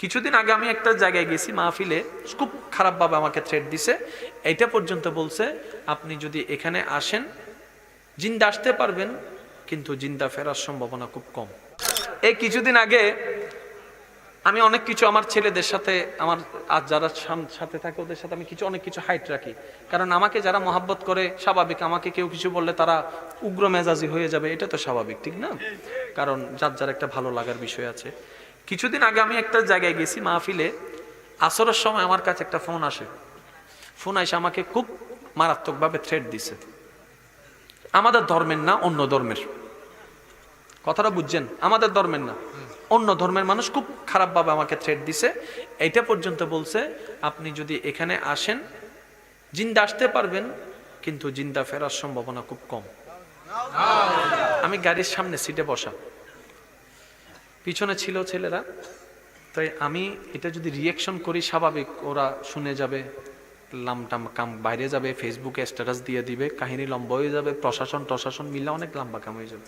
কিছুদিন আগে আমি একটা জায়গায় গেছি মাহফিলে, খুব খারাপভাবে আমাকে থ্রেট দিছে। এইটা পর্যন্ত বলছে, আপনি যদি এখানে আসেন, জিন্দা আসতে পারবেন, কিন্তু জিন্দা ফেরার সম্ভাবনা খুব কম। এই কিছুদিন আগে আমি অনেক কিছু আমার ছেলেদের সাথে, আমার আর যারা সাথে থাকে ওদের সাথে আমি কিছু, অনেক কিছু হাইট রাখি। কারণ আমাকে যারা মহাব্বত করে, স্বাভাবিক, আমাকে কেউ কিছু বললে তারা উগ্র মেজাজি হয়ে যাবে, এটা তো স্বাভাবিক, ঠিক না? কারণ যার যার একটা ভালো লাগার বিষয় আছে। কিছুদিন আগে আমি একটা জায়গায় গেছি মাহফিলে। আসরের সময় আমার কাছে একটা ফোন আসে। ফোন এসে আমাকে খুব মারাত্মকভাবে থ্রেট দিছে। আমাদের ধর্মের না, অন্য ধর্মের। কথাটা বুঝছেন? আমাদের ধর্মের না। অন্য ধর্মের মানুষ খুব খারাপভাবে আমাকে থ্রেট দিছে। এইটা পর্যন্ত বলছে, আপনি যদি এখানে আসেন, জিন্দা আসতে পারবেন, কিন্তু জিন্দা ফেরার সম্ভাবনা খুব কম। আমি গাড়ির সামনে সিটে বসা। পিছনে ছিল ছেলেরা। তাই আমি এটা যদি রিয়েকশন করি, স্বাভাবিক ওরা শুনে যাবে, লামটাম কাম বাইরে যাবে ফেসবুকে স্ট্যাটাস দিয়ে দিবে, কাহিনী লম্বা হয়ে যাবে প্রশাসন টশাসন মিলে অনেক লম্বা কাম হয়ে যাবে।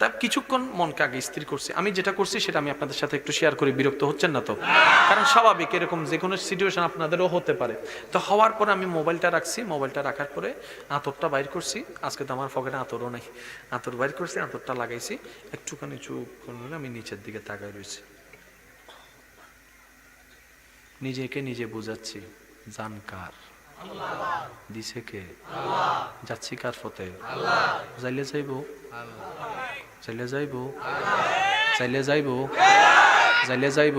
তা কিছুক্ষণ মনকে আগে স্থির করছি। আমি যেটা করছি সেটা আমি আপনাদের সাথে একটু শেয়ার করি, বিরক্ত হচ্ছেন না তো? কারণ স্বাভাবিক এরকম যে কোনো সিচুয়েশন আপনাদেরও হতে পারে। তো হওয়ার পরে আমি মোবাইলটা রাখছি। মোবাইলটা রাখার পরে আতরটা বাইর করছি। আজকে তো আমার পকেটে আতরও নাই। আতর বাইর করছি আতরটা লাগাইছি। একটুখানি চুপ আমি নিচের দিকে তাকায় রয়েছি নিজেকে নিজে বুঝাচ্ছি জানকার দিছে কে? যাচ্ছি কার পথে? যাইলে যাইব? চাইলে যাইব চাইলে যাইব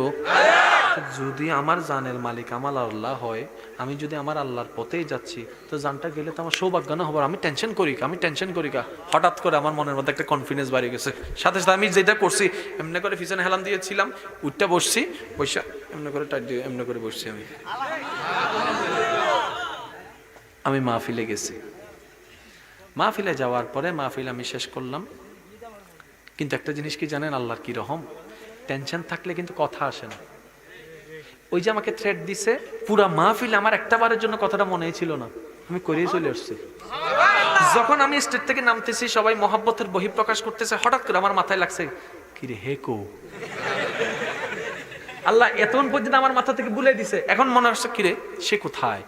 যদি আমার জানের মালিক আমার আল্লাহ হয়, আমি যদি আমার আল্লাহর পথেই যাচ্ছি, তো জানটা গেলে তো আমার সৌভাগ্য না হবার। আমি টেনশন করি আমি টেনশন করি কা। হঠাৎ করে আমার মনের মধ্যে একটা কনফিডেন্স বাড়িয়ে গেছে। সাথে সাথে আমি যেটা করছি, এমনি করে পিছনে হেলান দিয়েছিলাম, উঠটা বসছি, বসে, এমনি করে টাইট দিয়ে এমনি করে বসছি আমি। আমি মাহফিলে গেছি। মাহফিলে যাওয়ার পরে মাহফিল আমি শেষ করলাম। কিন্তু একটা জিনিস কি জানেন, আল্লাহর কি রকম টেনশন থাকলে কিন্তু কথা আসে না। ওই যে আমাকে থ্রেট দিছে, পুরা মাহফিলে আমার একটা বারের জন্য কথাটা মনে ছিল না। আমি করেই চলে আসছি। যখন আমি স্টেট থেকে নামতেছি, সবাই মহাব্বতের বহিঃপ্রকাশ করতেছে, হঠাৎ করে আমার মাথায় লাগছে, কিরে, হে কো? আল্লাহ এতক্ষণ পর্যন্ত আমার মাথা থেকে ভুলে দিছে। এখন মনে হচ্ছে কিরে, সে কোথায়?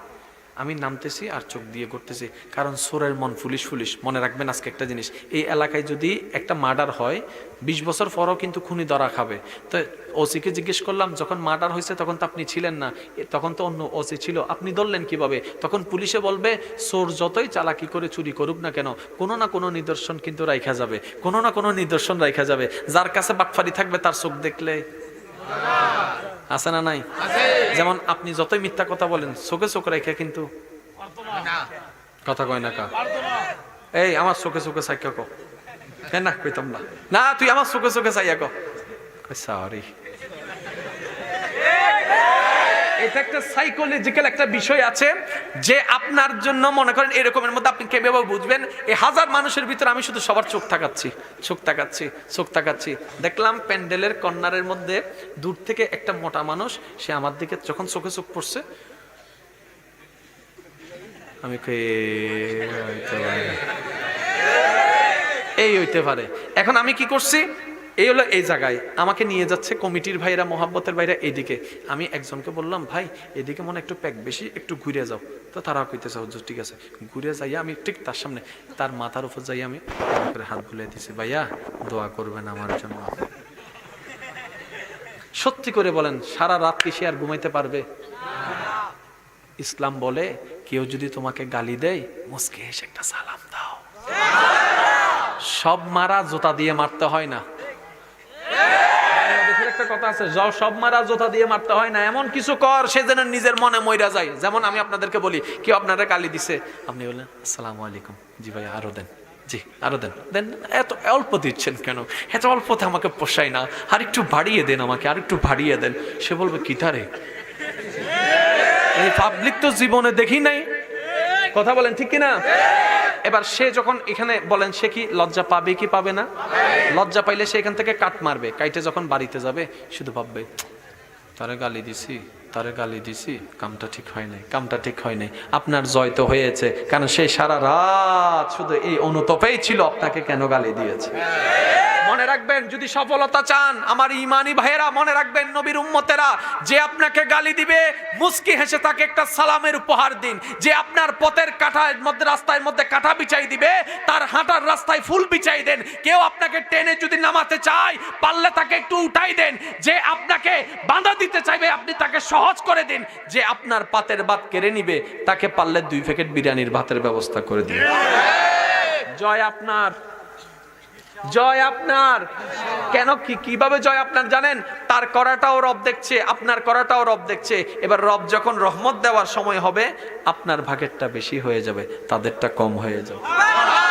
আমি নামতেছি আর চোখ দিয়ে করতেছি। কারণ সোরের মন ফুলিশ ফুলিশ। মনে রাখবেন আজকে একটা জিনিস। এই এলাকায় যদি একটা মার্ডার হয়, বিশ বছর পরও কিন্তু খুনি ধরা খাবে। তো ওসিকে জিজ্ঞেস করলাম, যখন মার্ডার হয়েছে তখন তো আপনি ছিলেন না। তখন তো অন্য ওসি ছিল। আপনি ধরলেন কীভাবে? তখন পুলিশে বলবে, সোর যতই চালাকি করে চুরি করুক না কেন, কোনো না কোনো নিদর্শন কিন্তু রাইখা যাবে। কোনো না কোনো নিদর্শন রাইখা যাবে। যার কাছে বাটফারি থাকবে তার চোখ দেখলে। আছে না নাই? যেমন আপনি যতই মিথ্যা কথা বলেন চোখে চোখ রেখে কিন্তু কথা কয় না কা? এই আমার চোখে চোখে সাইকা কো? হ্যাঁ না কইতাম না। না তুই আমার চোখে চোখে চাইয়া কো? সরি এটা একটা সাইকোলজিক্যাল একটা বিষয় আছে যে আপনার জন্য মনে করেন এরকমের মধ্যে আপনি কীভাবে বুঝবেন। এই হাজার মানুষের ভিতরে আমি শুধু সবার চোখ তাকাচ্ছি চোখ তাকাচ্ছি চোখ তাকাচ্ছি। দেখলাম প্যান্ডেলের কর্নারের মধ্যে দূর থেকে একটা মোটা মানুষ সে আমার দিকে যখন চোখে চোখ পড়ছে আমি কই, "এই হইতে পারে। এই হইতে পারে। এখন আমি কি করছি? এই হলো এই জায়গায়। আমাকে নিয়ে যাচ্ছে কমিটির ভাইরা, মোহাব্বতের ভাইরা এইদিকে আমি একজনকে বললাম, ভাই, এদিকে মনে একটু প্যাক বেশি, একটু ঘুরে যাও। তো তারা কইতেছে, হুজুর, ঠিক আছে। ঘুরে যাইয়া আমি ঠিক তার সামনে, তার মাথার উপর যাই আমি হাত বুলিয়ে দিছি, ভাইয়া, দোয়া করবেন আমার জন্য। সত্যি করে বলেন, সারা রাত কি আর ঘুমাইতে পারবে? ইসলাম বলে, কেউ যদি তোমাকে গালি দেয়, মুসকে এসে একটা সালাম দাও। সব মারা জোতা দিয়ে মারতে হয় না। কথা আছে "জ- সব মারা জোতা দিয়ে মারতে হয় না, এমন কিছু কর, সে যেন নিজের মনে মইরা যায়। যেমন আমি আপনাদেরকে বলি, কেউ আপনারা গালি দিছে, আপনি বললেন, আসসালামু আলাইকুম। জি ভাই, আরও দেন। জি, আরও দেন। দেন, এত অল্প দিচ্ছেন কেন? এত অল্পতে আমাকে পোষায় না। আর একটু বাড়িয়ে দেন আমাকে আর একটু বাড়িয়ে দেন। সে বলবে কিটারে এই পাবলিক তো জীবনে দেখি নাই। কথা বলেন, ঠিক কিনা? এবার সে যখন এখানে বলেন, সে কি লজ্জা পাবে কি পাবে না? লজ্জা পাইলে সে এখান থেকে কাট মারবে। কাইটে যখন বাড়িতে যাবে, শুধু ভাববে, তারে গালি দিছি, তারে গালি দিছি, কামটা ঠিক হয় নাই, কামটা ঠিক হয় নাই। আপনার জয় তো হয়েছে, কারণ সে সারা রাত শুধু এই অনুতপেই ছিল, আপনাকে কেন গালি দিয়েছে? মনে রাখবেন যদি সফলতা চান আমার ইমানি ভাইয়েরা মনে রাখবেন নবীর উম্মতেরা যে আপনাকে গালি দিবে মুস্কি হেসে তাকে একটা সালামের উপহার দিন। যে আপনার পথের কাঠার মধ্যে রাস্তার মধ্যে কাঠা বিছাই দিবে তার হাঁটার রাস্তায় ফুল বিছাই দেন। কেউ আপনাকে টেনে যদি নামাতে চায় পারলে তাকে একটু উঠাই দেন। যে আপনাকে বাঁধা দিতে চাইবে আপনি তাকে সহজ করে দিন। যে আপনার পাতের ভাত কেড়ে নিবে তাকে পারলে দুই প্যাকেট বিরিয়ানির ভাতের ব্যবস্থা করে দিন। জয় আপনার। জয় আপনার। কেন? কি, কীভাবে জয় আপনার জানেন? তার করাটাও রব দেখছে, আপনার করাটাও রব দেখছে। এবার রব যখন রহমত দেওয়ার সময় হবে, আপনার ভাগেরটা বেশি হয়ে যাবে, তাদেরটা কম হয়ে যাবে।